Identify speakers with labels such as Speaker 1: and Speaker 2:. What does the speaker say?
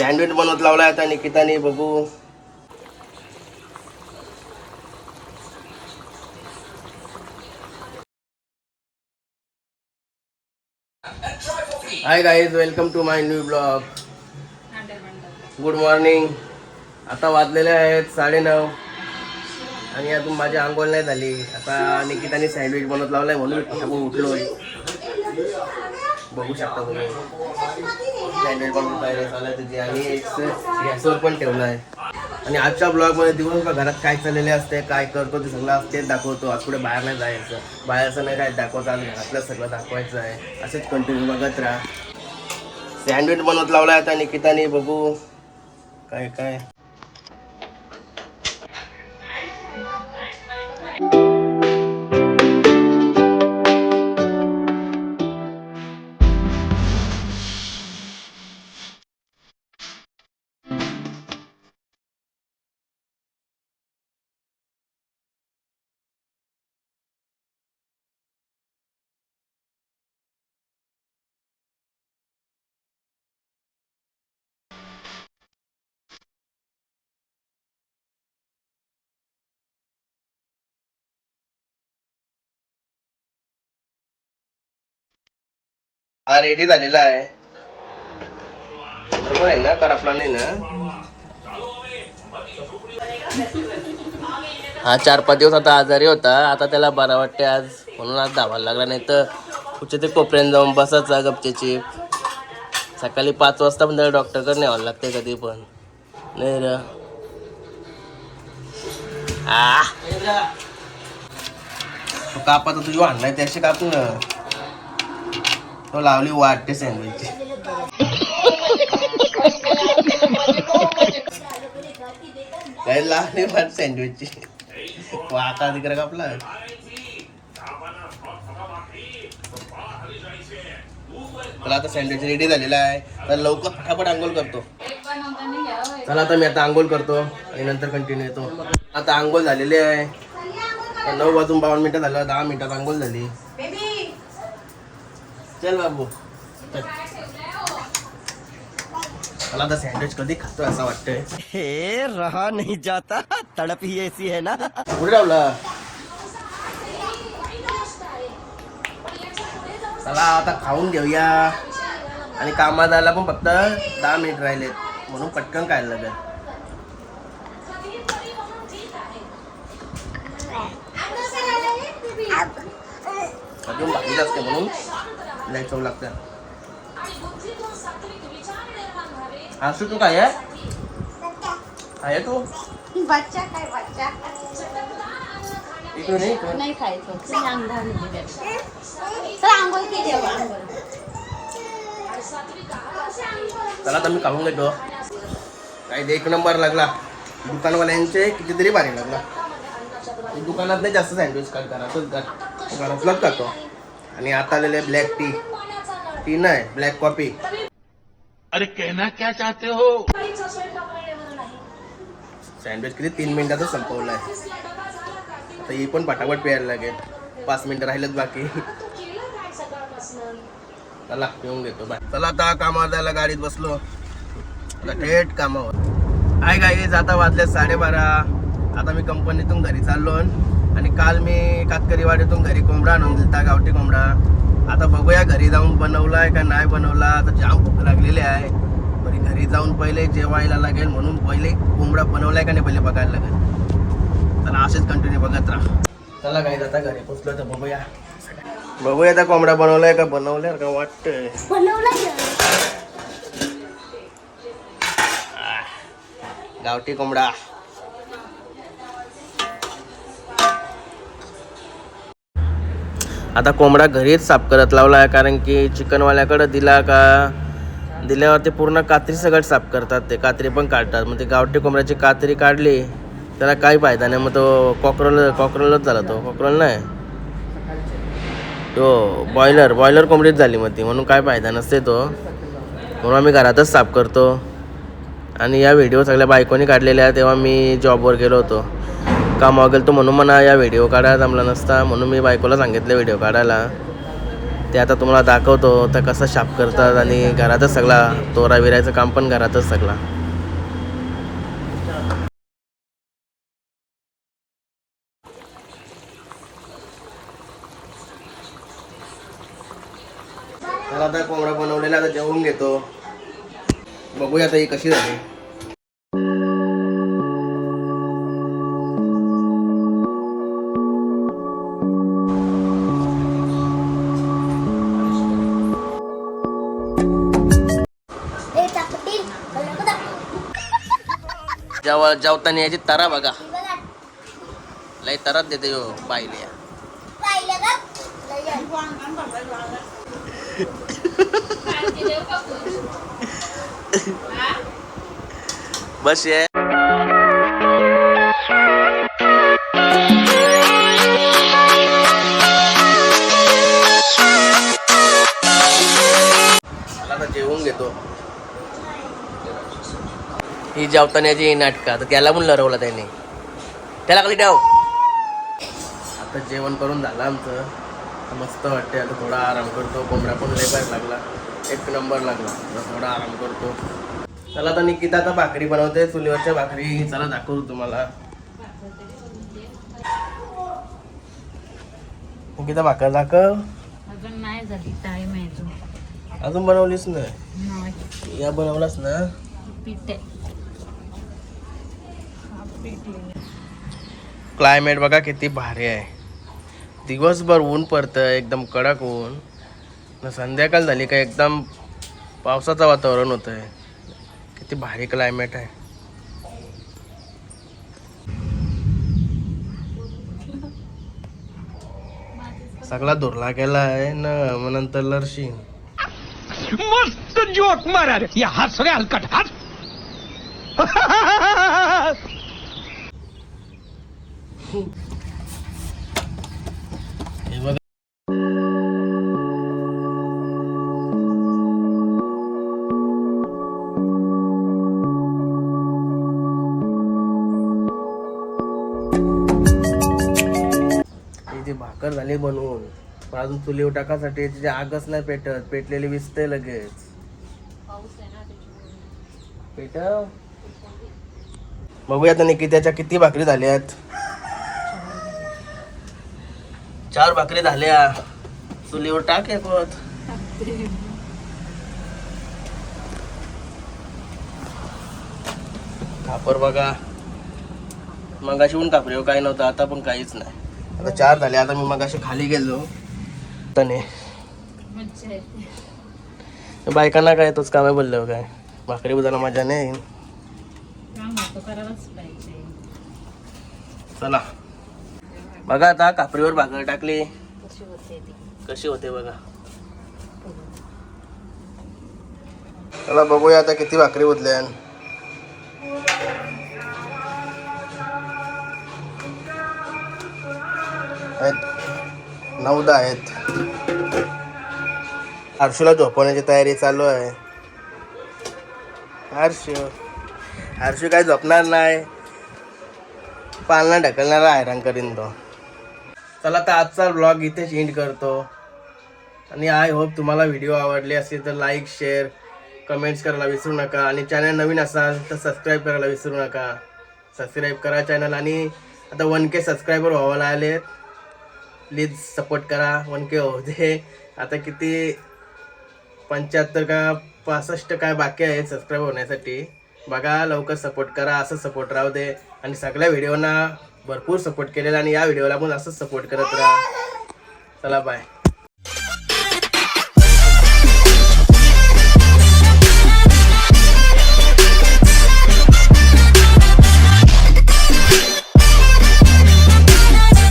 Speaker 1: Sandwich बनवत लावला आता निकिताने बघू. Hi guys welcome to my new blog good morning आता वाजलेले आहेत साडेनऊ. आणि अजून माझी आंघोळ नाही झाली. आता निकिताने सँडविच बनवत लावलाय म्हणून मी उठलोय. बघू शकता तुम्ही. स्टँडर्ड पण पाहिजे चालला तिथे आणि एक गॅसवर पण आहे. आणि आजच्या ब्लॉगमध्ये दिवसभर घरात काय चाललेले असते काय करतो ते सगळं असतेच दाखवतो. आज कुठे बाहेर नाही जायचं. बाहेरचं नाही काय दाखवतं आज घरातलं सगळं दाखवायचं आहे. असेच कंटिन्यू बघत राहा. सँडविच बनवत लावलाय आता निकिताने बघू. काय काय? हा रेडी झालेला आहे. बरोबर आहे ना तर आपला नाही ना? हा चार पाच दिवस आता आजारी होता. आता त्याला बरा वाटते आज. म्हणून आज धावायला लागला. नाही तर कुठच्या ते कोपऱ्यात जाऊन बसायचा गपचेची सकाळी पाच वाजता पण त्याला डॉक्टरकडे न्यावं लागते कधी पण. नाही र. आ. काप आता तुझी वाढलाय त्याशी काप ना. तो लावली वाटते सँडविच काय लावली वाट सँडविचची वाटा तिकडे कापला चला आता सँडविच रेडी झालेला आहे तर लवकर फटाफट आंघोळ करतो चला आता मी आता आंघोळ करतो आणि नंतर कंटिन्यू येतो आता आंघोळ झालेली आहे नऊ वाजून बावन्न मिनिटं झालं दहा मिनिटात आंघोळ झाली चल बाबू. चल. मला आता सँडविच कधी खातो असं वाटतंय.
Speaker 2: हे रहा नहीं जाता. तड़प ही ऐसी है ना.
Speaker 1: कुठे लावला चला आता खाऊन घेऊया. आणि कामात जायला पण फक्त दहा मिनिट राहिलेत. म्हणून पटकन खायला लागेल. अजून बाकीच असते म्हणून लय चव लागतं असू तू काय आहे? तू?
Speaker 3: बच्चा काय बच्चा?
Speaker 1: इकडे नाही इकडे.
Speaker 3: नाही खायचं. तुम्ही अंधार चल आंघोळ केली
Speaker 1: चला आता मी खाऊन घेतो. काय एक नंबर लागला. दुकानवाल्यांचे कितीतरी भारी लागला. दुकानात नाही जास्त सँडविच घरातच काढ घरातलाच खातो. आणि आता आलेले ब्लॅक टी टी नाही ब्लॅक कॉफी
Speaker 4: अरे कहना क्या चाहते हो?
Speaker 1: सँडविच किती तीन मिनिटातच संपवलं आहे. आता ही पण पटापट प्यायला लागेल. पाच मिनिटं राहिलेत बाकी. चला पिऊन घेतो बाय चला आता कामावर जायला गाडीत बसलो. आता थेट कामावर. हाय गाईज आता वाजले साडेबारा. आता मी कंपनीतून घरी चाललो. आणि काल मी कातकरीवाडीतून घरी कोंबडा आणून दिलता गावठी कोंबडा. आता बघूया घरी जाऊन बनवलाय का नाही बनवला? आता जाम भूक लागलेली आहे. बरी घरी जाऊन पहिले जेवायला लागेल म्हणून पहिले कोंबडा बनवलाय का नाही पहिले बघायला लागेल. चला असेच कंटिन्यू बघत राहा. चला गाईज आता घरी पोचलो तर बघूया. बघूया आता कोंबडा बनवलाय का बनवलाय का वाटतंय? गावठी कोंबडा. आता कोंबडा घरीच साफ करत लावला आहे कारण की चिकनवाल्याकडं दिला का दिल्यावर ते पूर्ण कात्री सगळं साफ करतात ते कात्री पण काढतात. मग ते गावठी कोंबड्याची कात्री काढली त्याला काही फायदा नाही. मग तो कॉकरोल कॉक्रोलच झाला तो. कॉकरोल नाही. तो बॉयलर बॉयलर कोंबडीच झाली मग ती. म्हणून काय फायदा नसते तो. म्हणून आम्ही घरातच साफ करतो. आणि या व्हिडिओ सगळ्या बायकोनी काढलेल्या तेव्हा मी जॉबवर गेलो होतो. काम मागेल तो म्हणून म्हणा या व्हिडिओ काढायला जमला नसता. म्हणून मी बायकोला सांगितलं व्हिडिओ काढायला. ते आता तुम्हाला दाखवतो तर कसं शाप करतात आणि घरातच सगळा तोरा विरायचं काम पण घरातच सगळा. आता कोंबडा बनवलेला आता जेवून घेतो. बघूया आता ही कशी झाली. जेव्हा जेवताना याची तरा बघा. लय तरात देते हो पाहिले बस ये. जेवून घेतो. ही जेवताण्याची नाटका. तर त्याला पण लरवलं त्याने. त्याला खाली ठेव आता जेवण करून झालं आमचं. आता मस्त वाटते आता थोडा आराम करतो. कोंबडा पण लय बाहेर लागला. एक नंबर लागला. थोडा आराम करतो. चला आता निकिता आता भाकरी बनवते. चुलीवरच्या भाकरी. चला दाखवतो तुम्हाला. निकिता भाकर दाखव.
Speaker 3: अजून नाही झाली. टाइम आहे अजून.
Speaker 1: बनवलीच ना?
Speaker 3: नाही.
Speaker 1: या बनवलास ना?
Speaker 3: पिठे
Speaker 1: क्लायमेट बघा किती भारी आहे. दिवसभर ऊन पडतं एकदम कडक ऊन. संध्याकाळ झाली का एकदम पावसाचं वातावरण होतं आहे किती भारी क्लायमेट आहे. सगळा धुरला गेला आहे ना मग नंतर लर्शी.
Speaker 2: मस्त जोक मारा या हलकट. हस
Speaker 1: ही जी भाकर झाली बनवून पण अजून चुलीवर टाकासाठी तिची आगच नाही पेटत. पेटलेली विसते लगेच. पेटव बघूया आता निकित्याच्या किती भाकरी झाल्यात. चार भाकरी झाल्या. चुलीवर टाक एक वत. खापर बघा. मगाशी पण कापरे काय नव्हतं. आता पण काहीच नाही. आता चार झाले आता मी मगाशी खाली गेलो. तने. बायकांना काय तोच कामे बोललो काय? भाकरी बुजायला मजा नाही. चला. बघा आता कापरीवर भाकर टाकली.
Speaker 3: कशी होते
Speaker 1: बघा. चला बघूया आता किती भाकरी उरल्या नऊदा आहेत. हर्षूला झोपवण्याची तयारी चालू आहे. हर्षू हर्षू काय झोपणार नाही. पालना ढकलणारा हैराण करीन तो. चला तर आजचा ब्लॉग इथेच एंड करतो. आणि आय होप तुम्हाला व्हिडिओ आवडले असेल तर लाईक शेअर कमेंट्स करायला विसरू नका. आणि चॅनल नवीन असाल तर सबस्क्राईब करायला विसरू नका. सबस्क्राईब करा चॅनल आणि आता वन के सबस्क्रायबर व्हावं लागले प्लीज सपोर्ट करा. वन के हो दे. आता किती? पंच्याहत्तर का पासष्ट काय बाकी आहे सबस्क्राईब होण्यासाठी. बघा लवकर सपोर्ट करा. असं सपोर्ट राहू दे. आणि सगळ्या व्हिडिओना भरपूर सपोर्ट केलेला आणि या व्हिडिओला पण असंच सपोर्ट करत राहा. चला बाय